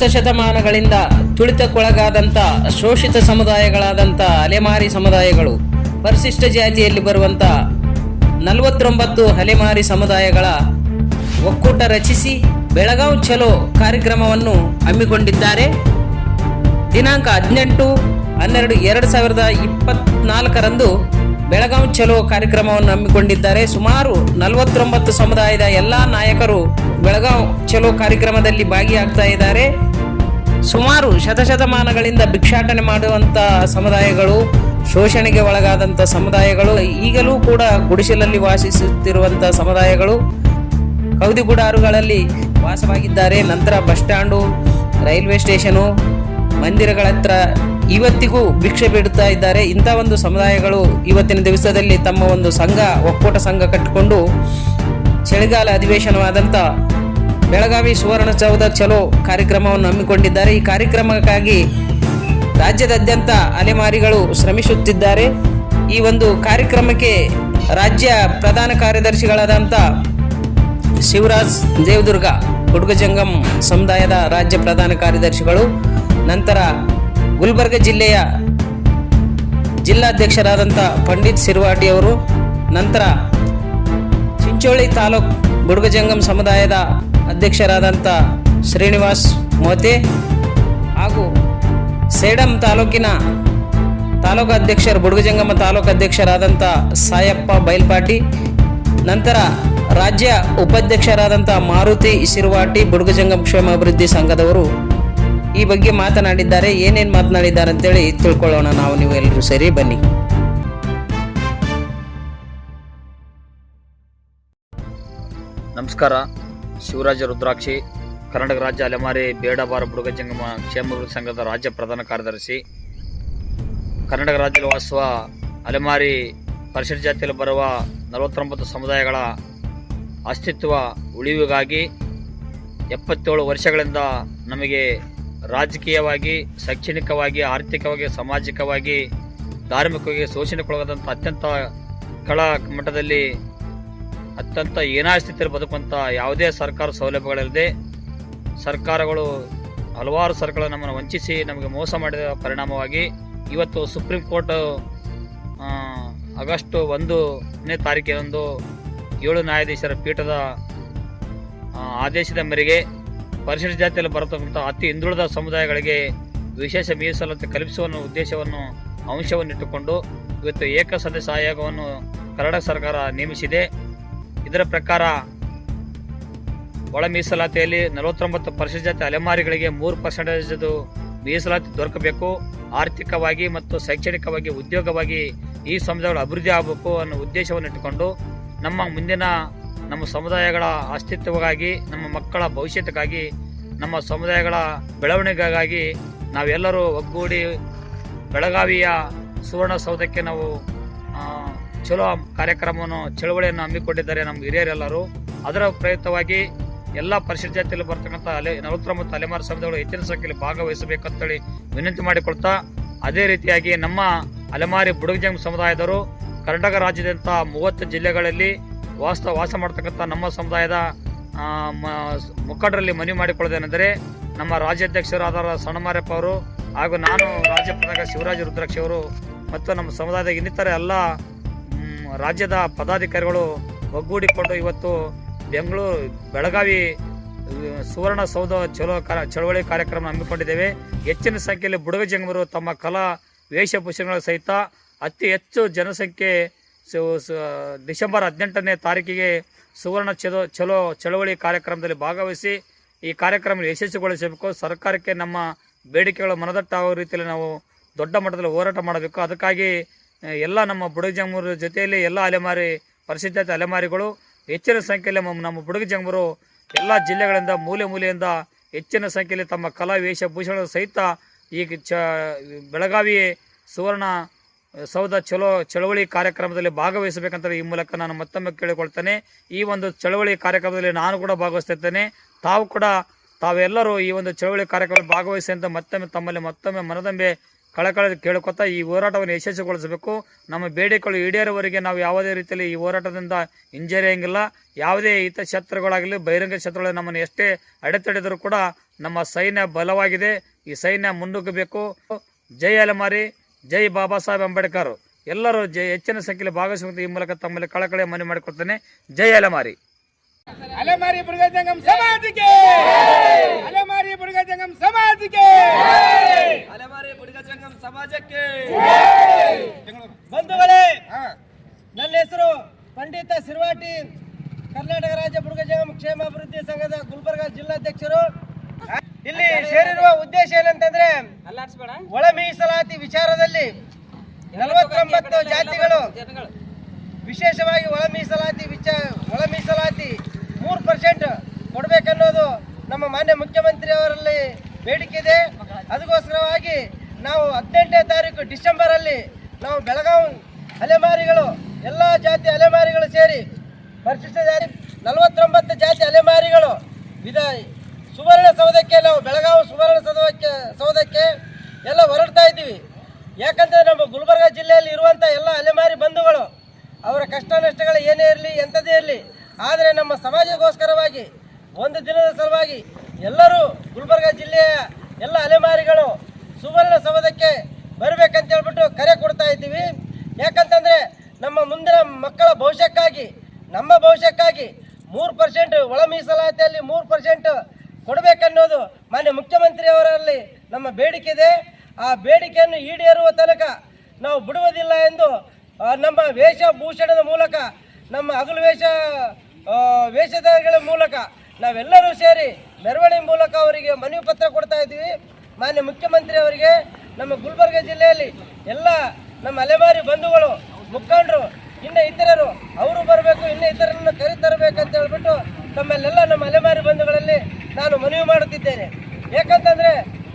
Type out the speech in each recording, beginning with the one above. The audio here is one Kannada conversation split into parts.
ಶತಶತಮಾನಗಳಿಂದ ತುಳಿತಕ್ಕೊಳಗಾದಂಥ ಶೋಷಿತ ಸಮುದಾಯಗಳಾದಂಥ ಅಲೆಮಾರಿ ಸಮುದಾಯಗಳು, ಪರಿಶಿಷ್ಟ ಜಾತಿಯಲ್ಲಿ ಬರುವಂಥ ನಲವತ್ತೊಂಬತ್ತು ಅಲೆಮಾರಿ ಸಮುದಾಯಗಳ ಒಕ್ಕೂಟ ರಚಿಸಿ ಬೆಳಗಾವ್ ಚಲೋ ಕಾರ್ಯಕ್ರಮವನ್ನು ಹಮ್ಮಿಕೊಂಡಿದ್ದಾರೆ. ದಿನಾಂಕ ಹದಿನೆಂಟು ಹನ್ನೆರಡು ಎರಡು ಸಾವಿರದ ಇಪ್ಪತ್ನಾಲ್ಕರಂದು ಬೆಳಗಾವ್ ಚಲೋ ಕಾರ್ಯಕ್ರಮವನ್ನು ಹಮ್ಮಿಕೊಂಡಿದ್ದಾರೆ. ಸುಮಾರು ನಲವತ್ತೊಂಬತ್ತು ಸಮುದಾಯದ ಎಲ್ಲ ನಾಯಕರು ಬೆಳಗಾವ್ ಚಲೋ ಕಾರ್ಯಕ್ರಮದಲ್ಲಿ ಭಾಗಿಯಾಗ್ತಾ ಇದ್ದಾರೆ. ಸುಮಾರು ಶತಶತಮಾನಗಳಿಂದ ಭಿಕ್ಷಾಟನೆ ಮಾಡುವಂಥ ಸಮುದಾಯಗಳು, ಶೋಷಣೆಗೆ ಒಳಗಾದಂಥ ಸಮುದಾಯಗಳು, ಈಗಲೂ ಕೂಡ ಗುಡಿಸಲಲ್ಲಿ ವಾಸಿಸುತ್ತಿರುವಂಥ ಸಮುದಾಯಗಳು ಕೌದಿಗುಡಾರುಗಳಲ್ಲಿ ವಾಸವಾಗಿದ್ದಾರೆ. ನಂತರ ಬಸ್ ಸ್ಟ್ಯಾಂಡು ರೈಲ್ವೆ ಸ್ಟೇಷನು, ಮಂದಿರಗಳ ಹತ್ರ ಇವತ್ತಿಗೂ ಭಿಕ್ಷೆ ಬಿಡುತ್ತಾ ಇದ್ದಾರೆ. ಇಂಥ ಒಂದು ಸಮುದಾಯಗಳು ಇವತ್ತಿನ ದಿವಸದಲ್ಲಿ ತಮ್ಮ ಒಂದು ಸಂಘ, ಒಕ್ಕೂಟ ಸಂಘ ಕಟ್ಟಿಕೊಂಡು, ಚಳಿಗಾಲ ಅಧಿವೇಶನವಾದಂಥ ಬೆಳಗಾವಿ ಸುವರ್ಣಸೌಧ ಚಲೋ ಕಾರ್ಯಕ್ರಮವನ್ನು ಹಮ್ಮಿಕೊಂಡಿದ್ದಾರೆ. ಈ ಕಾರ್ಯಕ್ರಮಕ್ಕಾಗಿ ರಾಜ್ಯದಾದ್ಯಂತ ಅಲೆಮಾರಿಗಳು ಶ್ರಮಿಸುತ್ತಿದ್ದಾರೆ. ಈ ಒಂದು ಕಾರ್ಯಕ್ರಮಕ್ಕೆ ರಾಜ್ಯ ಪ್ರಧಾನ ಕಾರ್ಯದರ್ಶಿಗಳಾದಂಥ ಶಿವರಾಜ್ ದೇವದುರ್ಗ ಹುಡುಗಜಂಗಮ್ ಸಮುದಾಯದ ರಾಜ್ಯ ಪ್ರಧಾನ ಕಾರ್ಯದರ್ಶಿಗಳು, ನಂತರ ಗುಲ್ಬರ್ಗ ಜಿಲ್ಲೆಯ ಜಿಲ್ಲಾಧ್ಯಕ್ಷರಾದಂಥ ಪಂಡಿತ್ ಸಿರ್ವಾಟಿ ಅವರು, ನಂತರ ಚಿಂಚೋಳಿ ತಾಲೂಕ್ ಬುಡುಗಜಂಗಮ್ ಸಮುದಾಯದ ಅಧ್ಯಕ್ಷರಾದಂಥ ಶ್ರೀನಿವಾಸ್ ಮೋತೆ ಹಾಗೂ ಸೇಡಂ ತಾಲೂಕಿನ ತಾಲೂಕು ಅಧ್ಯಕ್ಷರು ಬುಡುಗಜಂಗಮ ತಾಲೂಕು ಅಧ್ಯಕ್ಷರಾದಂಥ ಸಾಯಪ್ಪ ಬೈಲ್ಪಾಟಿ ನಂತರ ರಾಜ್ಯ ಉಪಾಧ್ಯಕ್ಷರಾದಂಥ ಮಾರುತಿ ಸಿರುವಾಟಿ ಬುಡುಗಜಂಗಮ ಕ್ಷೇಮಾಭಿವೃದ್ಧಿ ಸಂಘದವರು ಈ ಬಗ್ಗೆ ಮಾತನಾಡಿದ್ದಾರೆ. ಏನೇನು ಮಾತನಾಡಿದ್ದಾರೆ ಅಂತೇಳಿ ತಿಳ್ಕೊಳ್ಳೋಣ ನಾವು ನೀವು ಎಲ್ಲರೂ ಸೇರಿ ಬನ್ನಿ. ನಮಸ್ಕಾರ. ಶಿವರಾಜ ರುದ್ರಾಕ್ಷಿ, ಕರ್ನಾಟಕ ರಾಜ್ಯ ಅಲೆಮಾರಿ, ಬೇಡಬಾರ ಬುಡುಗ ಜಂಗಮ ಕ್ಷೇಮಗಳ ಸಂಘದ ರಾಜ್ಯ ಪ್ರಧಾನ ಕಾರ್ಯದರ್ಶಿ. ಕರ್ನಾಟಕ ರಾಜ್ಯದಲ್ಲಿ ವಾಸಿಸುವ ಅಲೆಮಾರಿ ಪರಿಶಿಷ್ಟ ಜಾತಿಯಲ್ಲಿ ಬರುವ ನಲವತ್ತೊಂಬತ್ತು ಸಮುದಾಯಗಳ ಅಸ್ತಿತ್ವ ಉಳಿವಿಗಾಗಿ ಎಪ್ಪತ್ತೇಳು ವರ್ಷಗಳಿಂದ ನಮಗೆ ರಾಜಕೀಯವಾಗಿ, ಶೈಕ್ಷಣಿಕವಾಗಿ, ಆರ್ಥಿಕವಾಗಿ, ಸಾಮಾಜಿಕವಾಗಿ, ಧಾರ್ಮಿಕವಾಗಿ ಶೋಷಣೆಗೊಳಗಾದಂಥ ಅತ್ಯಂತ ಕಳ ಮಟ್ಟದಲ್ಲಿ ಅತ್ಯಂತ ಏನಾ ಸ್ಥಿತಿಯಲ್ಲಿ ಬದುಕುವಂಥ ಯಾವುದೇ ಸರ್ಕಾರ ಸೌಲಭ್ಯಗಳಿಲ್ಲದೆ ಸರ್ಕಾರಗಳು ಹಲವಾರು ಸರ್ಕಾರಗಳು ನಮ್ಮನ್ನು ವಂಚಿಸಿ ನಮಗೆ ಮೋಸ ಮಾಡಿದ ಪರಿಣಾಮವಾಗಿ ಇವತ್ತು ಸುಪ್ರೀಂ ಕೋರ್ಟ್ ಆಗಸ್ಟ್ ಒಂದನೇ ತಾರೀಕಿನಂದು ಏಳು ನ್ಯಾಯಾಧೀಶರ ಪೀಠದ ಆದೇಶದ ಮೇರೆಗೆ ಪರಿಶಿಷ್ಟ ಜಾತಿಯಲ್ಲಿ ಬರತಕ್ಕಂಥ ಅತಿ ಹಿಂದುಳಿದ ಸಮುದಾಯಗಳಿಗೆ ವಿಶೇಷ ಮೀಸಲಾತಿ ಕಲ್ಪಿಸುವ ಉದ್ದೇಶವನ್ನು ಅಂಶವನ್ನು ಇಟ್ಟುಕೊಂಡು ಇವತ್ತು ಏಕ ಸದಸ್ಯ ಆಯೋಗವನ್ನು ಕರ್ನಾಟಕ ಸರ್ಕಾರ ನೇಮಿಸಿದೆ. ಇದರ ಪ್ರಕಾರ ಒಳ ಮೀಸಲಾತಿಯಲ್ಲಿ ನಲವತ್ತೊಂಬತ್ತು ಪರ್ಸೆಂಟ್ ಜಾತಿ ಅಲೆಮಾರಿಗಳಿಗೆ ಮೂರು ಪರ್ಸೆಂಟೇಜ್ ಮೀಸಲಾತಿ ದೊರಕಬೇಕು. ಆರ್ಥಿಕವಾಗಿ ಮತ್ತು ಶೈಕ್ಷಣಿಕವಾಗಿ ಉದ್ಯೋಗವಾಗಿ ಈ ಸಮುದಾಯಗಳು ಅಭಿವೃದ್ಧಿ ಆಗಬೇಕು ಅನ್ನೋ ಉದ್ದೇಶವನ್ನು ಇಟ್ಟುಕೊಂಡು ನಮ್ಮ ಮುಂದಿನ ನಮ್ಮ ಸಮುದಾಯಗಳ ಅಸ್ತಿತ್ವಕ್ಕಾಗಿ ನಮ್ಮ ಮಕ್ಕಳ ಭವಿಷ್ಯಕ್ಕಾಗಿ ನಮ್ಮ ಸಮುದಾಯಗಳ ಬೆಳವಣಿಗೆಗಾಗಿ ನಾವೆಲ್ಲರೂ ಒಗ್ಗೂಡಿ ಬೆಳಗಾವಿಯ ಸುವರ್ಣಸೌಧಕ್ಕೆ ನಾವು ಆ, ಚಲೋ ಕಾರ್ಯಕ್ರಮವನ್ನು, ಚಳವಳಿಯನ್ನು ಹಮ್ಮಿಕೊಂಡಿದ್ದಾರೆ ನಮ್ಮ ಹಿರಿಯರೆಲ್ಲರೂ. ಅದರ ಪ್ರಯುಕ್ತವಾಗಿ ಎಲ್ಲ ಪರಿಶಿಷ್ಟ ಜಾತಿಯಲ್ಲಿ ಬರ್ತಕ್ಕಂಥ ಅಲೆ ನಲವತ್ತೊಂಬತ್ತು ಅಲೆಮಾರು ಸಮುದಾಯಗಳು ಹೆಚ್ಚಿನ ಸಂಖ್ಯೆಯಲ್ಲಿ ಭಾಗವಹಿಸಬೇಕಂತೇಳಿ ವಿನಂತಿ ಮಾಡಿಕೊಳ್ತಾ, ಅದೇ ರೀತಿಯಾಗಿ ನಮ್ಮ ಅಲೆಮಾರಿ ಬುಡುಗಜಂಗ್ ಸಮುದಾಯದವರು ಕರ್ನಾಟಕ ರಾಜ್ಯದಂಥ ಮೂವತ್ತು ಜಿಲ್ಲೆಗಳಲ್ಲಿ ವಾಸ ವಾಸ ಮಾಡ್ತಕ್ಕಂಥ ನಮ್ಮ ಸಮುದಾಯದ ಮುಖಂಡರಲ್ಲಿ ಮನವಿ ಮಾಡಿಕೊಳ್ಳೋದೇನೆಂದರೆ ನಮ್ಮ ರಾಜ್ಯಾಧ್ಯಕ್ಷರಾದ ಸಣ್ಣಮಾರಪ್ಪ ಅವರು ಹಾಗೂ ನಾನು ರಾಜ್ಯ ಪ್ರಧಾನ ಶಿವರಾಜ ರುದ್ರಾಕ್ಷಿ ಅವರು ಮತ್ತು ನಮ್ಮ ಸಮುದಾಯದ ಇನ್ನಿತರ ಎಲ್ಲ ರಾಜ್ಯದ ಪದಾಧಿಕಾರಿಗಳು ಒಗ್ಗೂಡಿಕೊಂಡು ಇವತ್ತು ಬೆಂಗಳೂರು ಬೆಳಗಾವಿ ಸುವರ್ಣ ಸೌಧ ಚಲೋ ಚಳವಳಿ ಕಾರ್ಯಕ್ರಮ ಹಮ್ಮಿಕೊಂಡಿದ್ದೇವೆ. ಹೆಚ್ಚಿನ ಸಂಖ್ಯೆಯಲ್ಲಿ ಬುಡಗ ಜಂಗಮರು ತಮ್ಮ ಕಲಾ ವೇಷಭೂಷಣಗಳ ಸಹಿತ ಅತಿ ಹೆಚ್ಚು ಜನಸಂಖ್ಯೆ ಡಿಸೆಂಬರ್ ಹದಿನೆಂಟನೇ ತಾರೀಕಿಗೆ ಸುವರ್ಣ ಚಲೋ ಚಲೋ ಚಳವಳಿ ಕಾರ್ಯಕ್ರಮದಲ್ಲಿ ಭಾಗವಹಿಸಿ ಈ ಕಾರ್ಯಕ್ರಮ ಯಶಸ್ವಿಗೊಳಿಸಬೇಕು. ಸರ್ಕಾರಕ್ಕೆ ನಮ್ಮ ಬೇಡಿಕೆಗಳು ಮನದಟ್ಟಾಗುವ ರೀತಿಯಲ್ಲಿ ನಾವು ದೊಡ್ಡ ಮಟ್ಟದಲ್ಲಿ ಹೋರಾಟ ಮಾಡಬೇಕು. ಅದಕ್ಕಾಗಿ ಎಲ್ಲ ನಮ್ಮ ಬುಡಗ ಜಂಗಮರ ಜೊತೆಯಲ್ಲಿ ಎಲ್ಲ ಅಲೆಮಾರಿ ಪರಿಶಿಷ್ಟ ಜಾತಿ ಅಲೆಮಾರಿಗಳು ಹೆಚ್ಚಿನ ಸಂಖ್ಯೆಯಲ್ಲಿ ನಮ್ಮ ನಮ್ಮ ಬುಡಗ ಜಂಗಮರು ಎಲ್ಲ ಜಿಲ್ಲೆಗಳಿಂದ ಮೂಲೆ ಮೂಲೆಯಿಂದ ಹೆಚ್ಚಿನ ಸಂಖ್ಯೆಯಲ್ಲಿ ತಮ್ಮ ಕಲಾ ವೇಷಭೂಷಣ ಸಹಿತ ಈ ಚ ಬೆಳಗಾವಿ ಸುವರ್ಣ ಸೌಧ ಚಲೋ ಚಳವಳಿ ಕಾರ್ಯಕ್ರಮದಲ್ಲಿ ಭಾಗವಹಿಸಬೇಕಂತ ಈ ಮೂಲಕ ನಾನು ಮತ್ತೊಮ್ಮೆ ಕೇಳಿಕೊಳ್ತೇನೆ. ಈ ಒಂದು ಚಳವಳಿ ಕಾರ್ಯಕ್ರಮದಲ್ಲಿ ನಾನು ಕೂಡ ಭಾಗವಹಿಸ್ತಿರ್ತೇನೆ. ತಾವು ಕೂಡ ತಾವೆಲ್ಲರೂ ಈ ಒಂದು ಚಳವಳಿ ಕಾರ್ಯಕ್ರಮದಲ್ಲಿ ಭಾಗವಹಿಸಿ ಅಂತ ಮತ್ತೊಮ್ಮೆ ತಮ್ಮಲ್ಲಿ ಮತ್ತೊಮ್ಮೆ ಮನದಂಬೆ ಕಳಕಳಿ ಕೇಳ್ಕೊತಾ ಈ ಹೋರಾಟವನ್ನು ಯಶಸ್ವಿಗೊಳಿಸಬೇಕು. ನಮ್ಮ ಬೇಡಿಕೆಗಳು ಈಡೇರುವವರೆಗೆ ನಾವು ಯಾವುದೇ ರೀತಿಯಲ್ಲಿ ಈ ಹೋರಾಟದಿಂದ ಹಿಂಜರಿಯಂಗಿಲ್ಲ. ಯಾವುದೇ ಹಿತಶತ್ರುಗಳಾಗಲಿ ಬಹಿರಂಗ ಶತ್ರುಗಳು ನಮ್ಮನ್ನು ಎಷ್ಟೇ ಅಡೆತಡೆದರೂ ಕೂಡ ನಮ್ಮ ಸೈನ್ಯ ಬಲವಾಗಿದೆ. ಈ ಸೈನ್ಯ ಮುನ್ನುಗ್ಗಬೇಕು ಜೈ ಅಲೆಮಾರಿ, ಜೈ ಬಾಬಾ ಸಾಹೇಬ್ ಅಂಬೇಡ್ಕರ್. ಎಲ್ಲರೂ ಜೈ ಹೆಚ್ಚಿನ ಸಂಖ್ಯೆಯಲ್ಲಿ ಭಾಗವಹಿಸುವಂತೆ ಈ ಮೂಲಕ ತಮ್ಮಲ್ಲಿ ಕಳಕಳಿ ಮನವಿ ಮಾಡಿಕೊಡ್ತೇನೆ ಜೈ ಅಲೆಮಾರಿ. ಅಲೆಮಾರಿ ಬುಡುಗಜಂಗಂ ಸಮಾಜಕ್ಕೆ ಅಲೆಮಾರಿ ಬುಡುಗಜಂಗಂ ಸಮಾಜಕ್ಕೆ ಅಲೆಮಾರಿ ಬುಡಿಗಜಂಗಂ ಸಮಾಜಕ್ಕೆ! ಬಂಧುಗಳೇ ನನ್ನ ಹೆಸರು ಪಂಡಿತ ಸಿರ್ವಾಟಿ ಕರ್ನಾಟಕ ರಾಜ್ಯ ಬುಡುಗಜಂಗಂ ಕ್ಷೇಮಾಭಿವೃದ್ಧಿ ಸಂಘದ ಗುಲ್ಬರ್ಗ ಜಿಲ್ಲಾಧ್ಯಕ್ಷರು. ಇಲ್ಲಿ ಸೇರಿರುವ ಉದ್ದೇಶ ಏನಂತಂದ್ರೆ ಒಳ ಮೀಸಲಾತಿ ವಿಚಾರದಲ್ಲಿ ನಲವತ್ತೊಂಬತ್ತು ಜಾತಿಗಳು ವಿಶೇಷವಾಗಿ ಒಳ ಮೀಸಲಾತಿ ವಿಚಾರ ಒಳ ಮೀಸಲಾತಿ ಮೂರು ಪರ್ಸೆಂಟ್ ಕೊಡಬೇಕನ್ನೋದು ನಮ್ಮ ಮಾನ್ಯ ಮುಖ್ಯಮಂತ್ರಿ ಅವರಲ್ಲಿ ಬೇಡಿಕೆ ಇದೆ. ಅದಕ್ಕೋಸ್ಕರವಾಗಿ ನಾವು ಹದಿನೆಂಟನೇ ತಾರೀಕು ಡಿಸೆಂಬರಲ್ಲಿ ನಾವು ಬೆಳಗಾವಿ ಅಲೆಮಾರಿಗಳು, ಎಲ್ಲ ಜಾತಿ ಅಲೆಮಾರಿಗಳು ಸೇರಿ, ಪರಿಶಿಷ್ಟ ಜಾತಿ ನಲವತ್ತೊಂಬತ್ತು ಜಾತಿ ಅಲೆಮಾರಿಗಳು, ವಿಧ ಸುವರ್ಣ ಸೌಧಕ್ಕೆ ನಾವು ಬೆಳಗಾವಿ ಸುವರ್ಣ ಸೌಧಕ್ಕೆ ಸೌಧಕ್ಕೆ ಎಲ್ಲ ಹೊರಡ್ತಾ ಇದ್ದೀವಿ. ಯಾಕಂದ್ರೆ ನಮ್ಮ ಗುಲ್ಬರ್ಗ ಜಿಲ್ಲೆಯಲ್ಲಿ ಇರುವಂಥ ಎಲ್ಲ ಅಲೆಮಾರಿ ಬಂಧುಗಳು, ಅವರ ಕಷ್ಟ ನಷ್ಟಗಳು ಏನೇ ಇರಲಿ ಎಂಥದೇ ಇರಲಿ ಆದರೆ ನಮ್ಮ ಸಮಾಜಕ್ಕೋಸ್ಕರವಾಗಿ, ಒಂದು ದಿನದ ಸಲುವಾಗಿ ಎಲ್ಲರೂ ಗುಲ್ಬರ್ಗ ಜಿಲ್ಲೆಯ ಎಲ್ಲ ಅಲೆಮಾರಿಗಳು ಸುವರ್ಣ ಸೌಧಕ್ಕೆ ಬರಬೇಕಂತ ಹೇಳ್ಬಿಟ್ಟು ಕರೆ ಕೊಡ್ತಾ ಇದ್ದೀವಿ. ಯಾಕಂತಂದರೆ ನಮ್ಮ ಮುಂದಿನ ಮಕ್ಕಳ ಭವಿಷ್ಯಕ್ಕಾಗಿ, ನಮ್ಮ ಭವಿಷ್ಯಕ್ಕಾಗಿ ಮೂರು ಪರ್ಸೆಂಟ್ ಒಳ ಮೀಸಲಾತಿಯಲ್ಲಿ ಮೂರು ಪರ್ಸೆಂಟ್ ಕೊಡಬೇಕನ್ನೋದು ಮಾನ್ಯ ಮುಖ್ಯಮಂತ್ರಿಯವರಲ್ಲಿ ನಮ್ಮ ಬೇಡಿಕೆ ಇದೆ. ಆ ಬೇಡಿಕೆಯನ್ನು ಈಡೇರುವ ತನಕ ನಾವು ಬಿಡುವುದಿಲ್ಲ ಎಂದು ನಮ್ಮ ವೇಷಭೂಷಣದ ಮೂಲಕ ನಮ್ಮ ಹಗಲು ವೇಷ ವೇಷಧಾರಿಗಳ ಮೂಲಕ ನಾವೆಲ್ಲರೂ ಸೇರಿ ಮೆರವಣಿಗೆ ಮೂಲಕ ಅವರಿಗೆ ಮನವಿ ಪತ್ರ ಕೊಡ್ತಾ ಇದ್ದೀವಿ. ಮಾನ್ಯ ಮುಖ್ಯಮಂತ್ರಿ ಅವರಿಗೆ, ನಮ್ಮ ಗುಲ್ಬರ್ಗ ಜಿಲ್ಲೆಯಲ್ಲಿ ಎಲ್ಲ ನಮ್ಮ ಅಲೆಮಾರಿ ಬಂಧುಗಳು, ಮುಖಂಡರು, ಇನ್ನೂ ಇತರರು, ಅವರು ಬರಬೇಕು, ಇನ್ನು ಇತರರನ್ನು ಕರೆತರಬೇಕಂತ ಹೇಳ್ಬಿಟ್ಟು ತಮ್ಮಲ್ಲೆಲ್ಲ ನಮ್ಮ ಅಲೆಮಾರಿ ಬಂಧುಗಳಲ್ಲಿ ನಾನು ಮನವಿ ಮಾಡುತ್ತಿದ್ದೇನೆ. ಯಾಕಂತಂದರೆ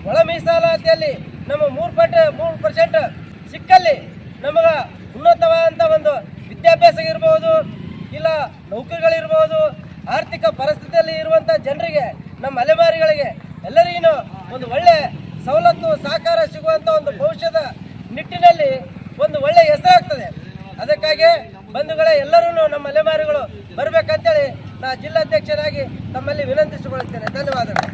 ಒಳ ಮೀಸಲಾತಿಯಲ್ಲಿ ನಮ್ಮ ಮೂರು ಪಟ್ ಮೂರು ಪರ್ಸೆಂಟ್ ಸಿಕ್ಕಲ್ಲಿ ನಮಗೆ ಉನ್ನತವಾದಂಥ ಒಂದು ವಿದ್ಯಾಭ್ಯಾಸ ಇರ್ಬೋದು ಇಲ್ಲ, ನೌಕರಿಗಳಿರ್ಬೋದು, ಆರ್ಥಿಕ ಪರಿಸ್ಥಿತಿಯಲ್ಲಿ ಇರುವಂಥ ಜನರಿಗೆ, ನಮ್ಮ ಅಲೆಮಾರಿಗಳಿಗೆ ಎಲ್ಲರಿಗೂ ಒಂದು ಒಳ್ಳೆ ಸವಲತ್ತು, ಸಹಕಾರ ಸಿಗುವಂಥ ಒಂದು ಭವಿಷ್ಯದ ನಿಟ್ಟಿನಲ್ಲಿ ಒಂದು ಒಳ್ಳೆ ಹೆಸರಾಗ್ತದೆ. ಅದಕ್ಕಾಗಿ ಬಂಧುಗಳೇ ಎಲ್ಲರೂ ನಮ್ಮ ಅಲೆಮಾರಿಗಳು ಬರಬೇಕಂತೇಳಿ ನಾ ಜಿಲ್ಲಾಧ್ಯಕ್ಷರಾಗಿ ತಮ್ಮಲ್ಲಿ ವಿನಂತಿಸಿಕೊಳ್ಳುತ್ತೇನೆ. ಧನ್ಯವಾದಗಳು.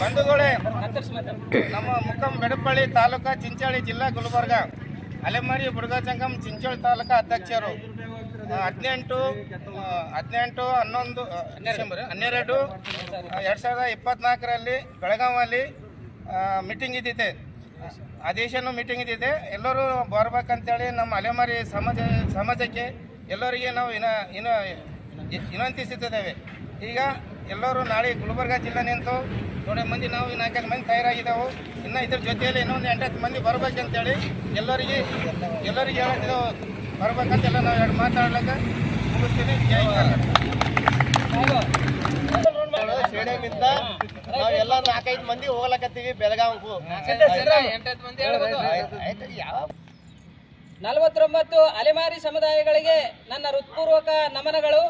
ಬಂಧುಗಳೇ, ನಮ್ಮ ಮುಖಂ ಬೆಡಪಳ್ಳಿ ತಾಲೂಕಾ ಚಿಂಚಾಳಿ ಜಿಲ್ಲಾ ಗುಲ್ಬರ್ಗ. ಅಲೆಮಾರಿ ಬುಡುಗಜಂಗಂ ಚಿಂಚೋಳಿ ತಾಲೂಕಾ ಅಧ್ಯಕ್ಷರು. ಹದಿನೆಂಟು ಹದಿನೆಂಟು, ಹನ್ನೊಂದು ಡಿಸೆಂಬರ್, ಹನ್ನೆರಡು ಎರಡು ಸಾವಿರದ ಇಪ್ಪತ್ನಾಲ್ಕರಲ್ಲಿ ಬೆಳಗಾವಲ್ಲಿ ಮೀಟಿಂಗ್ ಇದ್ದಿದೆ. ಅದೇಶನು ಮೀಟಿಂಗ್ ಇದ್ದಿದೆ. ಎಲ್ಲರೂ ಬರ್ಬೇಕಂತೇಳಿ ನಮ್ಮ ಅಲೆಮಾರಿ ಸಮಾಜ, ಸಮಾಜಕ್ಕೆ ಎಲ್ಲರಿಗೆ ನಾವು ಇನ ಇನ ವಿನಂತಿಸುತ್ತಿದ್ದೇವೆ. ಈಗ ಎಲ್ಲರೂ ನಾಳೆ ಗುಲ್ಬರ್ಗ ಜಿಲ್ಲೆ ನಿಂತು ನೋಡಿ ಮಂದಿ ನಾವು ನಾಲ್ಕೈದು ಮಂದಿ ತಯಾರಾಗಿದ್ದೆವು. ಇನ್ನು ಇದ್ರ ಜೊತೆಯಲ್ಲಿ ಇನ್ನೊಂದು ಎಂಟತ್ತು ಮಂದಿ ಬರ್ಬೇಕಂತೇಳಿ ಎಲ್ಲರಿಗೆ ಎಲ್ಲರಿಗೆ ಹೇಳಿದ್ದೆವು ಬರ್ಬೇಕಂತೆಲ್ಲ ನಾವು ಎರಡು ಮಾತಾಡ್ಲಿಕ್ಕೆ ಮುಗಿಸ್ತೀನಿ. ಜೈ ನಾವೆಲ್ಲ ನಾಲ್ಕೈದು ಮಂದಿ ಹೋಗ್ಲಕತ್ತೀವಿ ಬೆಳಗಾವಿಗೂ. ನಲವತ್ತೊಂಬತ್ತು ಅಲೆಮಾರಿ ಸಮುದಾಯಗಳಿಗೆ ನನ್ನ ಹೃತ್ಪೂರ್ವಕ ನಮನಗಳು.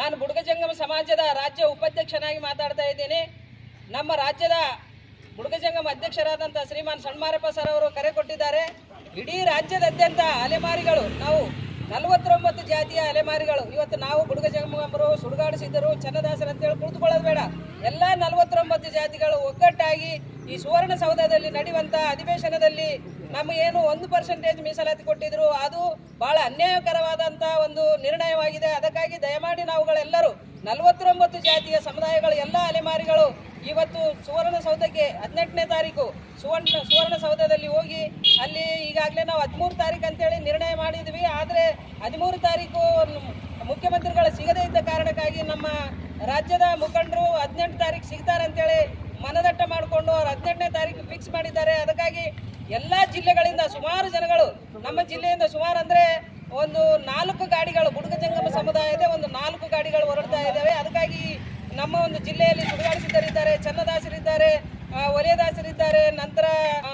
ನಾನು ಬುಡಗಜಂಗಮ ಸಮಾಜದ ರಾಜ್ಯ ಉಪಾಧ್ಯಕ್ಷನಾಗಿ ಮಾತಾಡ್ತಾ ಇದ್ದೀನಿ. ನಮ್ಮ ರಾಜ್ಯದ ಬುಡಗಜಂಗಮ ಅಧ್ಯಕ್ಷರಾದಂಥ ಶ್ರೀಮಾನ್ ಸಣ್ಮಾರಪ್ಪ ಸರ್ ಅವರು ಕರೆ ಕೊಟ್ಟಿದ್ದಾರೆ. ಇಡೀ ರಾಜ್ಯದಾದ್ಯಂತ ಅಲೆಮಾರಿಗಳು, ನಾವು ನಲವತ್ತೊಂಬತ್ತು ಜಾತಿಯ ಅಲೆಮಾರಿಗಳು, ಇವತ್ತು ನಾವು ಬುಡುಗಜಂಗಮರು ಸುಡುಗಾಡಿಸಿದ್ದರು ಚನ್ನದಾಸರು ಅಂತೇಳಿ ಕುಳಿತುಕೊಳ್ಳೋದು ಬೇಡ. ಎಲ್ಲ ನಲವತ್ತೊಂಬತ್ತು ಜಾತಿಗಳು ಒಗ್ಗಟ್ಟಾಗಿ ಈ ಸುವರ್ಣಸೌಧದಲ್ಲಿ ನಡೆಯುವಂಥ ಅಧಿವೇಶನದಲ್ಲಿ ನಮಗೇನು ಒಂದು ಪರ್ಸೆಂಟೇಜ್ ಮೀಸಲಾತಿ ಕೊಟ್ಟಿದ್ರು, ಅದು ಬಹಳ ಅನ್ಯಾಯಕರವಾದಂಥ ಒಂದು ನಿರ್ಣಯವಾಗಿದೆ. ಅದಕ್ಕಾಗಿ ದಯಮಾಡಿ ನಾವುಗಳೆಲ್ಲರೂ ನಲವತ್ತೊಂಬತ್ತು ಜಾತಿಯ ಸಮುದಾಯಗಳು ಎಲ್ಲ ಅಲೆಮಾರಿಗಳು, ಇವತ್ತು ಸುವರ್ಣಸೌಧಕ್ಕೆ ಹದಿನೆಂಟನೇ ತಾರೀಕು ಸುವರ್ಣ ಸುವರ್ಣಸೌಧದಲ್ಲಿ ಹೋಗಿ ಅಲ್ಲಿ ಈಗಾಗಲೇ ನಾವು ಹದಿಮೂರು ತಾರೀಕು ಅಂತೇಳಿ ನಿರ್ಣಯ ಮಾಡಿದ್ವಿ. ಆದರೆ ಹದಿಮೂರು ತಾರೀಕು ಮುಖ್ಯಮಂತ್ರಿಗಳು ಸಿಗದೇ ಇದ್ದ ಕಾರಣಕ್ಕಾಗಿ ನಮ್ಮ ರಾಜ್ಯದ ಮುಖಂಡರು ಹದಿನೆಂಟು ತಾರೀಕು ಸಿಗ್ತಾರೆ ಅಂತೇಳಿ ಮನದಟ್ಟ ಮಾಡಿಕೊಂಡು ಅವ್ರು ಹದಿನೆಂಟನೇ ತಾರೀಕು ಫಿಕ್ಸ್ ಮಾಡಿದ್ದಾರೆ. ಅದಕ್ಕಾಗಿ ಎಲ್ಲ ಜಿಲ್ಲೆಗಳಿಂದ ಸುಮಾರು ಜನಗಳು, ನಮ್ಮ ಜಿಲ್ಲೆಯಿಂದ ಸುಮಾರು ಅಂದರೆ ಒಂದು ನಾಲ್ಕು ಗಾಡಿಗಳು ಗುಡುಗ ಜಂಗಮ ಸಮುದಾಯದ ಒಂದು ನಾಲ್ಕು ಗಾಡಿಗಳು ಹೊರಡ್ತಾ ಇದ್ದಾವೆ. ಅದಕ್ಕಾಗಿ ನಮ್ಮ ಒಂದು ಜಿಲ್ಲೆಯಲ್ಲಿ ಸುಡುಗಾಡಿಸಿದ್ದರಿದ್ದಾರೆ ಚನ್ನದಾಸರಿದ್ದಾರೆ. ಆ, ವಲಯದಾಸರಿದ್ದಾರೆ. ನಂತರ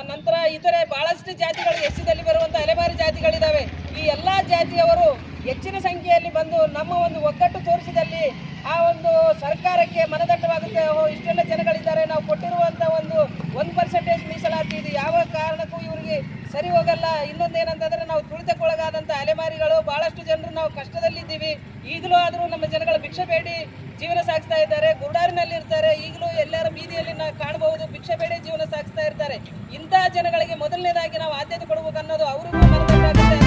ನಂತರ ಇತರೆ ಬಹಳಷ್ಟು ಜಾತಿಗಳು ಎಸ್ಸಿದಲ್ಲಿ ಬರುವಂಥ ಅಲೆಮಾರಿ ಜಾತಿಗಳಿದ್ದಾವೆ ಈ ಎಲ್ಲ ಜಾತಿಯವರು ಹೆಚ್ಚಿನ ಸಂಖ್ಯೆಯಲ್ಲಿ ಬಂದು ನಮ್ಮ ಒಂದು ಒಗ್ಗಟ್ಟು ತೋರಿಸಿದಲ್ಲಿ ಆ ಒಂದು ಸರ್ಕಾರಕ್ಕೆ ಮನದಟ್ಟವಾಗುತ್ತೆ ಇಷ್ಟೆಲ್ಲ ಜನಗಳಿದ್ದಾರೆ. ನಾವು ಕೊಟ್ಟಿರುವಂಥ ಒಂದು ಒಂದು ಪರ್ಸೆಂಟೇಜ್ ಮೀಸಲಾತಿ ಇದು. ಯಾವ ಕಾರಣಕ್ಕೂ ಇವರಿಗೆ ಸರಿ ಹೋಗಲ್ಲ, ಇನ್ನೊಂದೇನಂತಂದ್ರೆ ನಾವು ತುಳಿತಕ್ಕೊಳಗಾದಂಥ ಅಲೆಮಾರಿಗಳು, ಬಹಳಷ್ಟು ಜನರು ನಾವು ಕಷ್ಟದಲ್ಲಿದ್ದೀವಿ. ಈಗಲೂ ಆದರೂ ನಮ್ಮ ಜನಗಳು ಭಿಕ್ಷೆ ಬೇಡಿ ಜೀವನ ಸಾಗಿಸ್ತಾ ಇದ್ದಾರೆ. ಗುರುಡಾರಿನಲ್ಲಿ ಇರ್ತಾರೆ. ಈಗಲೂ ಎಲ್ಲರ ಬೀದಿಯಲ್ಲಿ ನಾವು ಕಾಣಬಹುದು ಭಿಕ್ಷೆ ಬೇಡಿ ಜೀವನ ಸಾಗಿಸ್ತಾ ಇರ್ತಾರೆ. ಇಂತಹ ಜನಗಳಿಗೆ ಮೊದಲನೇದಾಗಿ ನಾವು ಆದ್ಯತೆ ಕೊಡಬೇಕು ಅನ್ನೋದು ಅವರಿಗೂ ಮನದಟ್ಟಾಗುತ್ತೆ.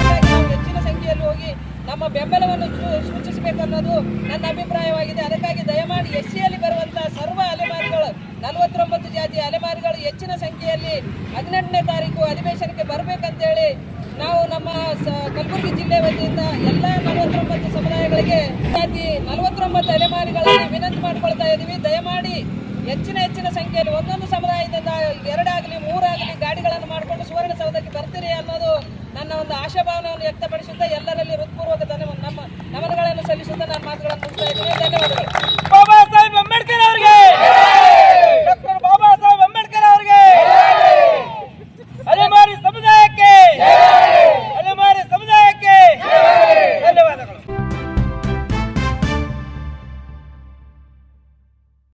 ಹೆಚ್ಚಿನ ಸಂಖ್ಯೆಯಲ್ಲಿ ಹೋಗಿ ನಮ್ಮ ಬೆಂಬಲವನ್ನು ಸೂಚಿಸಬೇಕನ್ನೋದು ನನ್ನ ಅಭಿಪ್ರಾಯವಾಗಿದೆ. ಅದಕ್ಕಾಗಿ ದಯಮಾಡಿ ಎಸ್ ಸಿಯಲ್ಲಿ ಬರುವಂತಹ ಸರ್ವ ಅಲೆಮಾರಿಗಳು ನಲವತ್ತೊಂಬತ್ತು ಜಾತಿ ಅಲೆಮಾರಿಗಳು ಹೆಚ್ಚಿನ ಸಂಖ್ಯೆಯಲ್ಲಿ ಹದಿನೆಂಟನೇ ತಾರೀಕು ಅಧಿವೇಶನಕ್ಕೆ ಬರಬೇಕಂತೇಳಿ ನಾವು ನಮ್ಮ ಕಲಬುರಗಿ ಜಿಲ್ಲೆ ವತಿಯಿಂದ ಎಲ್ಲ ನಲವತ್ತೊಂಬತ್ತು ಸಮುದಾಯಗಳಿಗೆ ಜಾತಿ ನಲವತ್ತೊಂಬತ್ತು ಅಲೆಮಾರಿಗಳಲ್ಲಿ ವಿನಂತಿ ಮಾಡಿಕೊಳ್ತಾ ಇದ್ದೀವಿ. ದಯಮಾಡಿ ಹೆಚ್ಚಿನ ಹೆಚ್ಚಿನ ಸಂಖ್ಯೆಯಲ್ಲಿ ಒಂದೊಂದು ಸಮುದಾಯದಿಂದ ಎರಡಾಗಲಿ, ಮೂರಾಗಲಿ ಗಾಡಿಗಳನ್ನು ಮಾಡಿಕೊಂಡು ಸುವರ್ಣಸೌಧಕ್ಕೆ ಬರ್ತೀರಿ ಅನ್ನೋದು ನನ್ನ ಒಂದು ಆಶಾಭಾವನೆಯನ್ನು ವ್ಯಕ್ತಪಡಿಸುತ್ತಾ ಎಲ್ಲರಲ್ಲಿ ಹೃತ್ಪೂರ್ವಕ